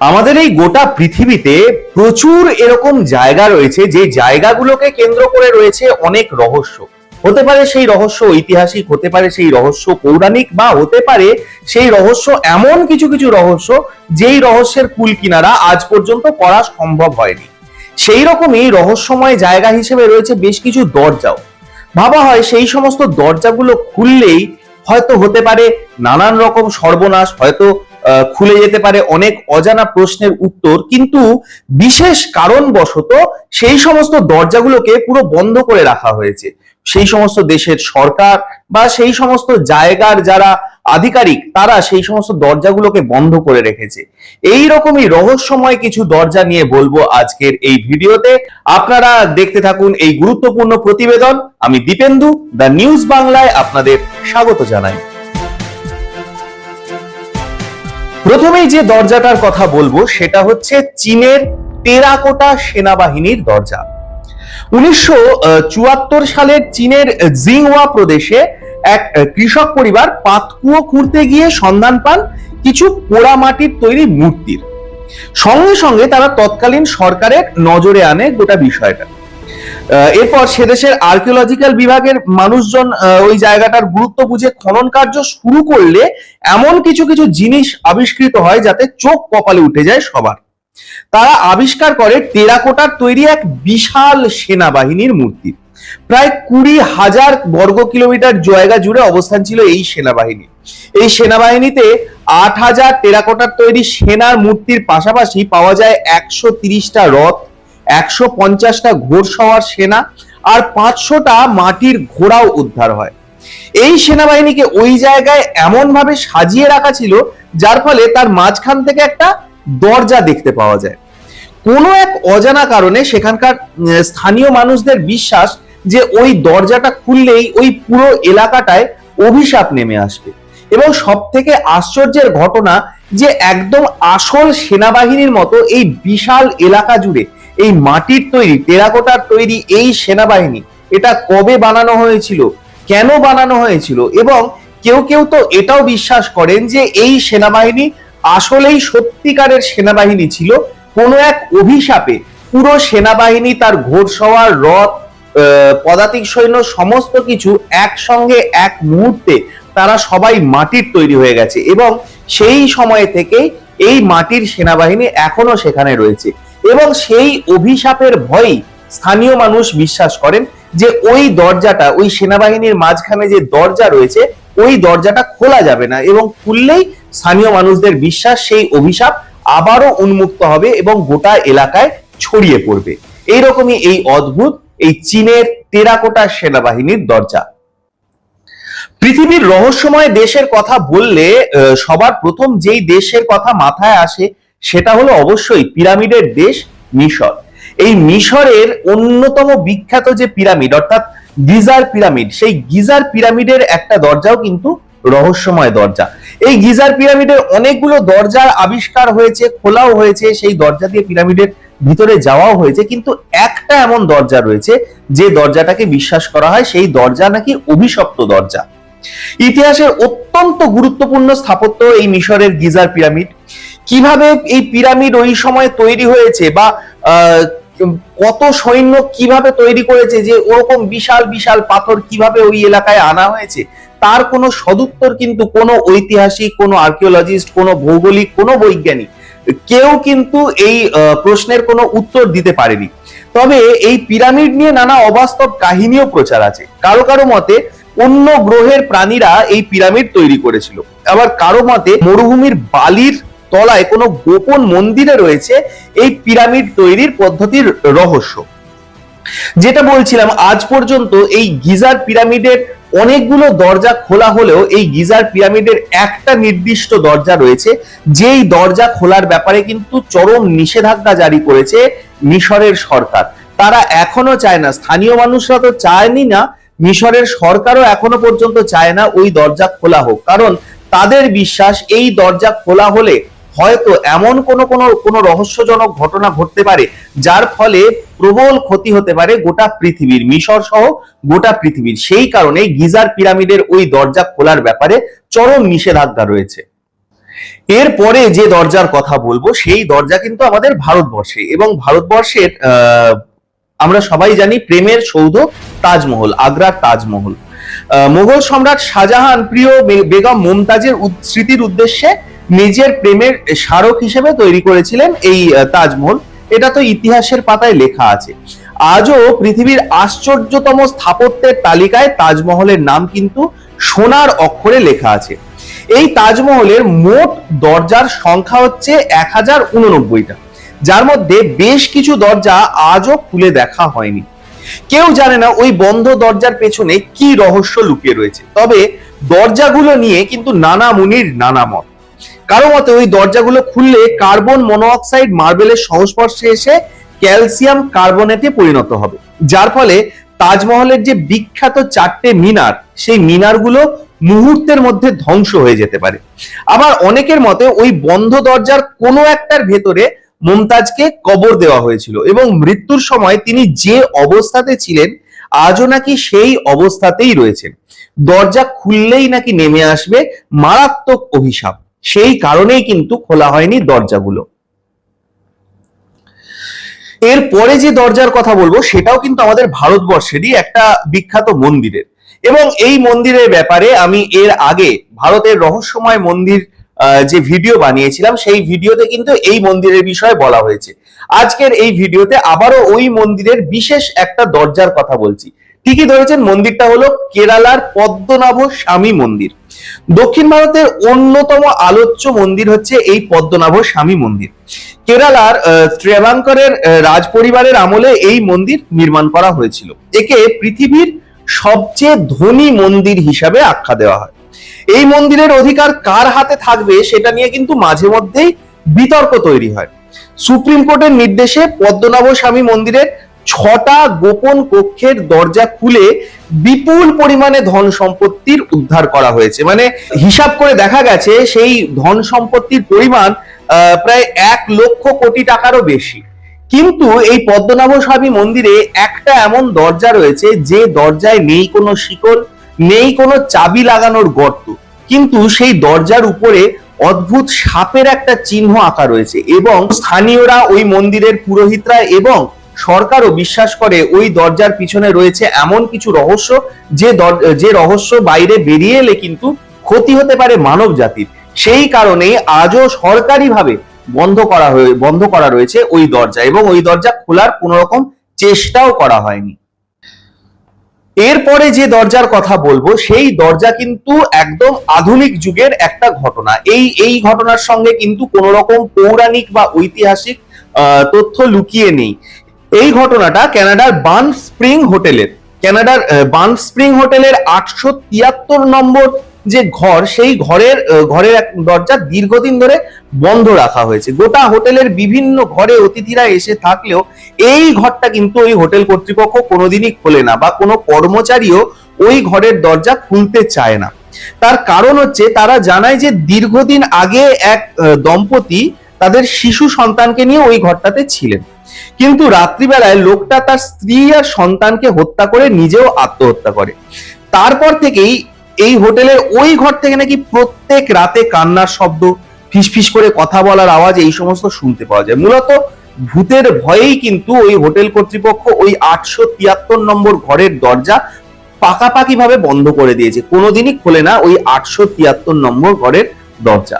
আমাদের এই গোটা পৃথিবীতে প্রচুর এরকম জায়গা রয়েছে, যে জায়গাগুলোকে কেন্দ্র করে রয়েছে অনেক রহস্য। হতে পারে সেই রহস্য ঐতিহাসিক, হতে পারে সেই রহস্য পৌরাণিক, বা হতে পারে সেই রহস্য এমন কিছু কিছু রহস্য, যেই রহস্যের কুল কিনারা আজ পর্যন্ত করা সম্ভব হয়নি। সেই রকমই রহস্যময় জায়গা হিসেবে রয়েছে বেশ কিছু দরজাও। ভাবা হয় সেই সমস্ত দরজাগুলো খুললেই হয়তো হতে পারে নানান রকম সর্বনাশ, হয়তো খুলে যেতে পারে অনেক অজানা প্রশ্নের উত্তর, কিন্তু বিশেষ কারণবশত সেই সমস্ত দরজাগুলোকে পুরো বন্ধ করে রাখা হয়েছে। সেই সমস্ত দেশের সরকার বা সেই সমস্ত জায়গার যারা আধিকারিক, তারা সেই সমস্ত দরজাগুলোকে বন্ধ করে রেখেছে। এই রকমই রহস্যময় কিছু দরজা নিয়ে বলব আজকের এই ভিডিওতে। আপনারা দেখতে থাকুন এই গুরুত্বপূর্ণ প্রতিবেদন। আমি দীপেন্দু, দ্য নিউজ বাংলায় আপনাদের স্বাগত জানাই। প্রথমেই যে দরজাটার কথা বলব, সেটা হচ্ছে চীনের টেরাকোটা সেনাবাহিনীর দরজা। উনিশশো চুয়াত্তর সালের চীনের জিংওয়া প্রদেশে এক কৃষক পরিবার পাতকুয়ো খুঁড়তে গিয়ে সন্ধান পান কিছু পোড়া মাটির তৈরি মূর্তির। সঙ্গে সঙ্গে তারা তৎকালীন সরকারের নজরে আনে গোটা বিষয়টা। এরপর সেদেশের আর্কিওলজিক্যাল বিভাগের মানুষজন ওই জায়গাটার গুরুত্ব বুঝে খনন কার্য শুরু করলে এমন কিছু কিছু জিনিস আবিষ্কৃত হয় যাতে চোখ কপালে উঠে যায় সবার। তারা আবিষ্কার করে টেরাকোটার তৈরি এক বিশাল সেনাবাহিনীর মূর্তি। প্রায় কুড়ি হাজার বর্গ কিলোমিটার জায়গা জুড়ে অবস্থান ছিল এই সেনাবাহিনী। এই সেনাবাহিনীতে আট হাজার টেরাকোটার তৈরি সেনার মূর্তির পাশাপাশি পাওয়া যায় একশো তিরিশটা রথ একশো পঞ্চাশটা ঘোড়সওয়ার সেনা আর পাঁচশোটা মাটির ঘোড়াও উদ্ধার হয়। এই সেনাবাহিনীকে ওই জায়গায় এমন ভাবে সাজিয়ে রাখা ছিল, যার ফলে তার মাঝখান থেকে একটা দরজা দেখতে পাওয়া যায়। কোনো এক অজানা কারণে সেখানকার স্থানীয় মানুষদের বিশ্বাস যে ওই দরজাটা খুললেই ওই পুরো এলাকাটায় অভিশাপ নেমে আসবে। এবং সব থেকে আশ্চর্যের ঘটনা যে একদম আসল সেনাবাহিনীর মতো এই বিশাল এলাকা জুড়ে এই মাটির তৈরি, টেরাকোটার তৈরি এই সেনাবাহিনী, এটা কবে বানানো হয়েছিল, কেন বানানো হয়েছিল এবং কেউ কেউ তো এটাও বিশ্বাস করেন যে এই সেনাবাহিনী আসলেই সত্যিকারের সেনাবাহিনী ছিল। কোনো এক অভিশাপে পুরো সেনাবাহিনী তার ঘোড়সওয়ার রথ পদাতিক সৈন্য সমস্ত কিছু একসঙ্গে এক মুহূর্তে তারা সবাই মাটির তৈরি হয়ে গেছে এবং সেই সময় থেকেই এই মাটির সেনাবাহিনী এখনও সেখানে রয়েছে। এবং সেই অভিশাপের ভয়েই স্থানীয় মানুষ বিশ্বাস করেন যে ওই দরজাটা, ওই সেনাবাহিনীর মাঝখানে যে দরজা রয়েছে, ওই দরজাটা খোলা যাবে না এবং খুললেই স্থানীয় মানুষদের বিশ্বাস সেই অভিশাপ আবারও উন্মুক্ত হবে এবং গোটা এলাকায় ছড়িয়ে পড়বে। এইরকমই এই অদ্ভুত, এই চীনের টেরাকোটা সেনাবাহিনীর দরজা। পৃথিবীর রহস্যময় দেশের কথা বললে সবার প্রথম যেই দেশের কথা মাথায় আসে সেটা হলো অবশ্যই পিরামিডের দেশ মিশর। এই মিশরের অন্যতম বিখ্যাত যে পিরামিড, অর্থাৎ গিজার পিরামিড, সেই গিজার পিরামিডের একটা দরজাও কিন্তু রহস্যময় দরজা। এই গিজার পিরামিডের অনেকগুলো দরজার আবিষ্কার হয়েছে, খোলাও হয়েছে, সেই দরজা দিয়ে পিরামিডের ভিতরে যাওয়াও হয়েছে, কিন্তু একটা এমন দরজা রয়েছে যে দরজাটাকে বিশ্বাস করা হয়, সেই দরজা নাকি অভিশপ্ত দরজা। ইতিহাসের অত্যন্ত গুরুত্বপূর্ণ স্থাপত্য এই মিশরের গিজার পিরামিড। কীভাবে এই পিরামিড ওই সময় তৈরি হয়েছে বা কত সৈন্য কীভাবে তৈরি করেছে যে ওরকম বিশাল বিশাল পাথর কীভাবে ওই এলাকায় আনা হয়েছে, তার কোনো সদুত্তর কিন্তু কোনো ঐতিহাসিক, কোনো আর্কিওলজিস্ট কোনো ভৌগোলিক, কোনো বৈজ্ঞানিক, কেউ কিন্তু এই প্রশ্নের কোনো উত্তর দিতে পারেনি। তবে এই পিরামিড নিয়ে নানা অবাস্তব কাহিনীও প্রচার আছে। কারও কারও মতে অন্য গ্রহের প্রাণীরা এই পিরামিড তৈরি করেছিল। আবার কারও মতে মরুভূমির বালির তলায় কোনো গোপন মন্দিরে রয়েছে এই পিরামিড তৈরির পদ্ধতির রহস্য। যেটা বলছিলাম, আজ পর্যন্ত এই গিজার পিরামিডের অনেকগুলো দরজা খোলা হলেও এই গিজার পিরামিডের একটা নির্দিষ্ট দরজা রয়েছে। যেই দরজা খোলার ব্যাপারে কিন্তু চরম নিষেধাজ্ঞা জারি করেছে মিশরের সরকার। তারা এখনও চায় না, স্থানীয় মানুষরা তো চায়নি না, মিশরের সরকারও এখনও পর্যন্ত চায় না ওই দরজা খোলা হোক। কারণ তাদের বিশ্বাস, এই দরজা খোলা হলে হয়তো এমন কোনো কোনো কোনো রহস্যজনক ঘটনা ঘটতে পারে, যার ফলে প্রবল ক্ষতি হতে পারে গোটা পৃথিবীর, মিশর সহ গোটা পৃথিবীর। সেই কারণে গিজার পিরামিডের ওই দরজা খোলার ব্যাপারে চরম নিষেধাজ্ঞা রয়েছে। এরপরে যে দরজার কথা বলব, সেই দরজা কিন্তু আমাদের ভারতবর্ষে এবং ভারতবর্ষের আমরা সবাই জানি প্রেমের সৌধ তাজমহল, আগ্রার তাজমহল। মুঘল সম্রাট শাহজাহান প্রিয় বেগম মুমতাজের স্মৃতির উদ্দেশ্যে নিজের প্রেমের স্মারক হিসেবে তৈরি করেছিলেন এই তাজমহল। এটা তো ইতিহাসের পাতায় লেখা আছে। আজও পৃথিবীর আশ্চর্যতম স্থাপত্যের তালিকায় তাজমহলের নাম কিন্তু সোনার অক্ষরে লেখা আছে। এই তাজমহলের মোট দরজার সংখ্যা হচ্ছে এক হাজার উননব্বইটা। যার মধ্যে বেশ কিছু দরজা আজও খুলে দেখা হয়নি। কেউ জানে না ওই বন্ধ দরজার পেছনে কি রহস্য লুকিয়ে রয়েছে। তবে দরজাগুলো নিয়ে কিন্তু নানা মুনির নানা মত কারও মতে ওই দরজাগুলো খুললে কার্বন মনোঅক্সাইড মার্বেলের সংস্পর্শে এসে ক্যালসিয়াম কার্বনেটে পরিণত হবে। যার ফলে তাজমহলের যে বিখ্যাত চারটে মিনার, সেই মিনারগুলো মুহূর্তের মধ্যে ধ্বংস হয়ে যেতে পারে। আবার অনেকের মতে ওই বন্ধ দরজার কোনো একটার ভেতরে মুমতাজকে কবর দেওয়া হয়েছিল এবং মৃত্যুর সময় তিনি যে অবস্থাতে ছিলেন, আজও নাকি সেই অবস্থাতেই রয়েছেন। দরজা খুললেই নাকি নেমে আসবে মারাত্মক অভিশাপ। সেই কারণেই কিন্তু খোলা হয়নি দরজাগুলো। এরপরে যে দরজার কথা বলব, সেটাও কিন্তু আমাদের ভারতবর্ষেরই একটা বিখ্যাত মন্দিরের। এবং এই মন্দিরের ব্যাপারে আমি এর আগে ভারতের রহস্যময় মন্দির যে ভিডিও বানিয়েছিলাম, সেই ভিডিওতে কিন্তু এই মন্দিরের বিষয়ে বলা হয়েছে। আজকের এই ভিডিওতে আবারও ওই মন্দিরের বিশেষ একটা দরজার কথা বলছি। ঠিকই ধরেছেন? মন্দিরটা হলো কেরালার পদ্মনাভ স্বামী মন্দির। দক্ষিণ ভারতের অন্যতম আলোচ্য মন্দির হচ্ছে এই পদ্মনাভ স্বামী মন্দির। কেরালার ত্রেভাঙ্করের রাজ পরিবারের আমলে এই মন্দির নির্মাণ করা হয়েছিল। একে পৃথিবীর সবচেয়ে ধনী মন্দির হিসাবে আখ্যা দেওয়া হয়। এই মন্দিরের অধিকার কার হাতে থাকবে সেটা নিয়ে কিন্তু মাঝে মধ্যেই বিতর্ক তৈরি হয়। সুপ্রিম কোর্টের নির্দেশে পদ্মনাভ স্বামী মন্দিরের ছটা গোপন কক্ষের দরজা খুলে বিপুল পরিমাণে ধন সম্পত্তির উদ্ধার করা হয়েছে। মানে হিসাব করে দেখা গেছে, সেই ধন সম্পত্তির পরিমাণ প্রায় এক লক্ষ কোটি টাকারও বেশি। কিন্তু এই পদ্মনাভ স্বামী মন্দিরে একটা এমন দরজা রয়েছে, যে দরজায় নেই কোনো শিকল নেই কোনো চাবি লাগানোর গর্ত। কিন্তু সেই দরজার উপরে অদ্ভুত সাপের একটা চিহ্ন আঁকা রয়েছে এবং স্থানীয়রা ওই মন্দিরের পুরোহিতরা এবং সরকারও বিশ্বাস করে ওই দরজার পিছনে রয়েছে এমন কিছু রহস্য, যে যে রহস্য বাইরে বেরিয়ে এলে কিন্তু ক্ষতি হতে পারে মানব জাতির সেই কারণে আজও সরকারিভাবে বন্ধ করা হয়ে, বন্ধ করা রয়েছে ওই দরজা এবং ওই দরজা খোলার কোনো রকম চেষ্টাও করা হয়নি। এরপরে যে দরজার কথা বলব, সেই দরজা কিন্তু একদম আধুনিক যুগের একটা ঘটনা। এই এই ঘটনার সঙ্গে কিন্তু কোনো রকম পৌরাণিক বা ঐতিহাসিক তথ্য লুকিয়ে নেই। এই ঘটনাটা ক্যানাডার বান স্প্রিং হোটেলের ক্যানাডার বান স্প্রিং হোটেলের আটশো তিয়াত্তর নম্বর যে ঘর, সেই ঘরের ঘরের এক দরজা দীর্ঘদিন ধরে বন্ধ রাখা হয়েছে। গোটা হোটেলের বিভিন্ন ঘরে অতিথিরা এসে থাকলেও এই ঘরটা কিন্তু ওই হোটেল কর্তৃপক্ষ কোনোদিনই খোলে না বা কোনো কর্মচারীও ওই ঘরের দরজা খুলতে চায় না। তার কারণ হচ্ছে তারা জানায় যে দীর্ঘদিন আগে এক দম্পতি তাদের শিশু সন্তানকে নিয়ে ওই ঘরটাতে ছিলেন। কিন্তু রাত্রিবেলায় লোকটা তার স্ত্রী আর সন্তানকে হত্যা করে নিজেও আত্মহত্যা করে। তারপর থেকেই এই হোটেলের ওই ঘর থেকে নাকি প্রত্যেক রাতে কান্নার শব্দ, ফিসফিস করে কথা বলার আওয়াজ এই সমস্ত শুনতে পাওয়া যায়। মূলত ভূতের ভয়েই কিন্তু ওই হোটেল কর্তৃপক্ষ ওই আটশো তিয়াত্তর নম্বর ঘরের দরজা পাকাপাকি ভাবে বন্ধ করে দিয়েছে। কোনোদিনই খোলে না ওই আটশো তিয়াত্তর নম্বর ঘরের দরজা।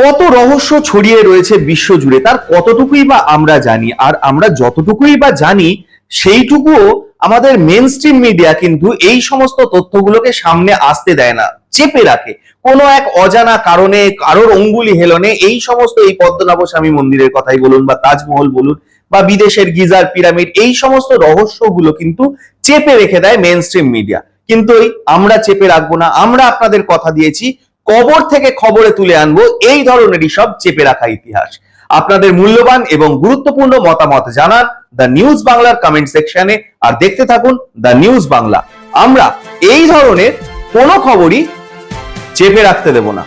কত রহস্য ছড়িয়ে রয়েছে বিশ্ব জুড়ে তার কতটুকুই বা আমরা জানি, আর আমরা যতটুকুই বা জানি, সেইটুকুও আমাদের মেন স্ট্রিম মিডিয়া কিন্তু এই সমস্ত তথ্যগুলোকে সামনে আসতে দেয় না, চেপে রাখে। কোনো এক অজানা কারণে, কারোর অঙ্গুলি হেলনে এই সমস্ত এই পদ্মনাভ স্বামী মন্দিরের কথাই বলুন বা তাজমহল বলুন বা বিদেশের গিজার পিরামিড, এই সমস্ত রহস্যগুলো কিন্তু চেপে রেখে দেয় মেন স্ট্রিম মিডিয়া কিন্তু আমরা চেপে রাখব না, আমরা আপনাদের কথা দিয়েছি কবর থেকে খবরে তুলে আনব, এই ধরনেরই সব চেপে রাখা ইতিহাস। আপনাদের মূল্যবান এবং গুরুত্বপূর্ণ মতামত জানান দ্য নিউজ বাংলার কমেন্ট সেকশনে আর দেখতে থাকুন দ্য নিউজ বাংলা আমরা এই ধরনের কোনো খবরই চেপে রাখতে দেব না।